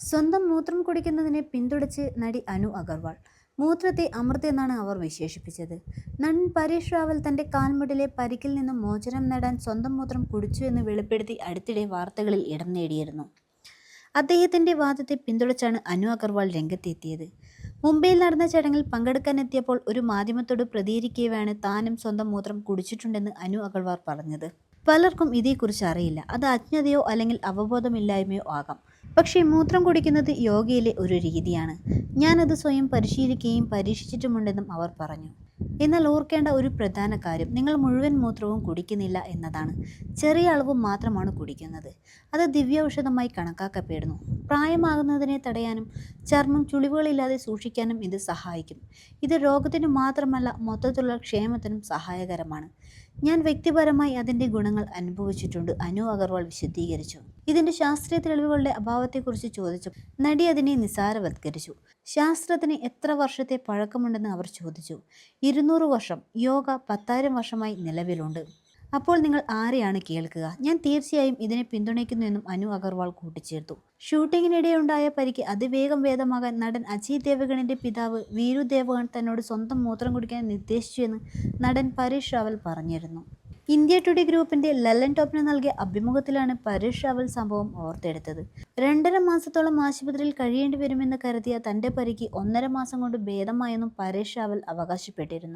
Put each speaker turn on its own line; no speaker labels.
സ്വന്തം മൂത്രം കുടിക്കുന്നതിനെ പിന്തുടച്ച് നടി അനു അഗർവാൾ. മൂത്രത്തെ അമൃത് എന്നാണ് അവർ വിശേഷിപ്പിച്ചത്. നൻ പരേഷ് റാവൽ തന്റെ കാൽമുടിലെ പരിക്കിൽ നിന്നും മോചനം നേടാൻ സ്വന്തം മൂത്രം കുടിച്ചു എന്ന് വെളിപ്പെടുത്തി അടുത്തിടെ വാർത്തകളിൽ ഇടം നേടിയിരുന്നു. അദ്ദേഹത്തിന്റെ വാദത്തെ പിന്തുണച്ചാണ് അനു അഗർവാൾ രംഗത്തെത്തിയത്. മുംബൈയിൽ നടന്ന ചടങ്ങിൽ പങ്കെടുക്കാനെത്തിയപ്പോൾ ഒരു മാധ്യമത്തോട് പ്രതികരിക്കുകയാണ് താനും സ്വന്തം മൂത്രം കുടിച്ചിട്ടുണ്ടെന്ന് അനു അഗർവാൾ പറഞ്ഞത്. പലർക്കും ഇതേക്കുറിച്ച് അറിയില്ല. അത് അജ്ഞതയോ അല്ലെങ്കിൽ അവബോധമില്ലായ്മയോ ആകാം. പക്ഷേ മൂത്രം കുടിക്കുന്നത് യോഗയിലെ ഒരു രീതിയാണ്. ഞാനത് സ്വയം പരിശീലിക്കുകയും പരീക്ഷിച്ചിട്ടുമുണ്ടെന്നും അവർ പറഞ്ഞു. എന്നാൽ ഓർക്കേണ്ട ഒരു പ്രധാന കാര്യം നിങ്ങൾ മുഴുവൻ മൂത്രവും കുടിക്കുന്നില്ല എന്നതാണ്. ചെറിയ അളവ് മാത്രമാണ് കുടിക്കുന്നത്. അത് ദിവ്യൌഷധമായി കണക്കാക്കപ്പെടുന്നു. പ്രായമാകുന്നതിനെ തടയാനും ചർമ്മം ചുളിവുകളില്ലാതെ സൂക്ഷിക്കാനും ഇത് സഹായിക്കും. ഇത് രോഗത്തിന് മാത്രമല്ല മൊത്തത്തിലുള്ള ക്ഷേമത്തിനും സഹായകരമാണ്. ഞാൻ വ്യക്തിപരമായി അതിന്റെ ഗുണങ്ങൾ അനുഭവിച്ചിട്ടുണ്ട് അനു അഗർവാൾ വിശദീകരിച്ചു. ഇതിന്റെ ശാസ്ത്രീയ തെളിവുകളുടെ അഭാവത്തെക്കുറിച്ച് ചോദിച്ചു. നടി അതിനെ നിസാരവത്കരിച്ചു. ശാസ്ത്രത്തിന് എത്ര വർഷത്തെ പഴക്കമുണ്ടെന്ന് അവർ ചോദിച്ചു. ഇരുന്നൂറ് വർഷം യോഗ പത്തായിരം വർഷമായി നിലവിലുണ്ട്. അപ്പോൾ നിങ്ങൾ ആരെയാണ് കേൾക്കുക? ഞാൻ തീർച്ചയായും ഇതിനെ പിന്തുണയ്ക്കുന്നുവെന്നും അനു അഗർവാൾ കൂട്ടിച്ചേർത്തു. ഷൂട്ടിങ്ങിനിടെ ഉണ്ടായ പരിക്ക് അതിവേഗം ഭേദമാകാൻ നടൻ അജയ് ദേവഗണിന്റെ പിതാവ് വീരു ദേവഗൺ തന്നോട് സ്വന്തം മൂത്രം കുടിക്കാൻ നിർദ്ദേശിച്ചുവെന്ന് നടൻ പരേഷ് റാവൽ പറഞ്ഞിരുന്നു. ഇന്ത്യ ടുഡേ ഗ്രൂപ്പിന്റെ ലല്ലൻ ടോപ്പിന് നൽകിയ അഭിമുഖത്തിലാണ് പരേഷ് റാവൽ സംഭവം ഓർത്തെടുത്തത്. രണ്ടര മാസത്തോളം ആശുപത്രിയിൽ കഴിയേണ്ടി വരുമെന്ന് കരുതിയ തന്റെ പരിക്ക് ഒന്നര മാസം കൊണ്ട് ഭേദമായെന്നും പരേഷ് റാവൽ അവകാശപ്പെട്ടിരുന്നു.